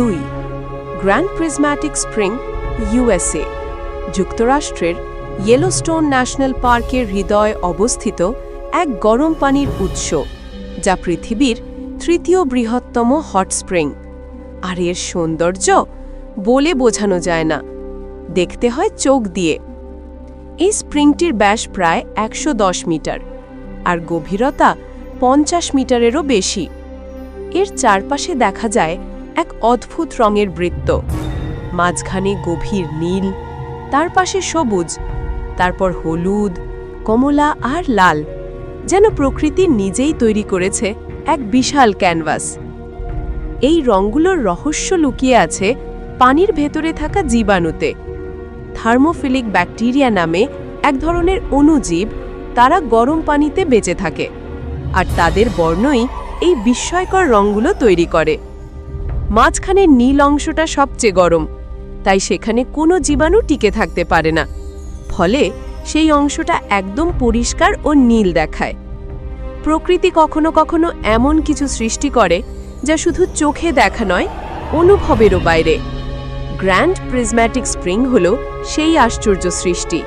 দুই grand prismatic spring USA যুক্তরাষ্ট্রের Yellowstone national পার্কের হৃদয়ে অবস্থিত এক গরম পানির উৎস, যা পৃথিবীর তৃতীয় বৃহত্তম হট স্প্রিং। আর এর সৌন্দর্য বলে বোঝানো যায় না। দেখতে হয় চোখ দিয়ে। এই স্প্রিংটির ব্যাস প্রায় একশো দশ মিটার আর গভীরতা পঞ্চাশ মিটারেরও বেশি। এর চারপাশে দেখা যায় এক অদ্ভুত রঙের বৃত্ত। মাঝখানে গভীর নীল, তার পাশে সবুজ, তারপর হলুদ, কমলা আর লাল, যেন প্রকৃতি নিজেই তৈরি করেছে এক বিশাল ক্যানভাস। এই রঙগুলোর রহস্য লুকিয়ে আছে পানির ভেতরে থাকা জীবাণুতে। থার্মোফিলিক ব্যাকটেরিয়া নামে এক ধরনের অণুজীব তারা গরম পানিতে বেঁচে থাকে, আর তাদের বর্ণই এই বিস্ময়কর রঙগুলো তৈরি করে। মাঝখানের নীল অংশটা সবচেয়ে গরম, তাই সেখানে কোনো জীবাণু টিকে থাকতে পারে না। ফলে সেই অংশটা একদম পরিষ্কার ও নীল দেখায়। প্রকৃতি কখনো কখনো এমন কিছু সৃষ্টি করে যা শুধু চোখে দেখা নয়, অনুভবেরও বাইরে। গ্র্যান্ড প্রিজম্যাটিক স্প্রিং হল সেই আশ্চর্য সৃষ্টি।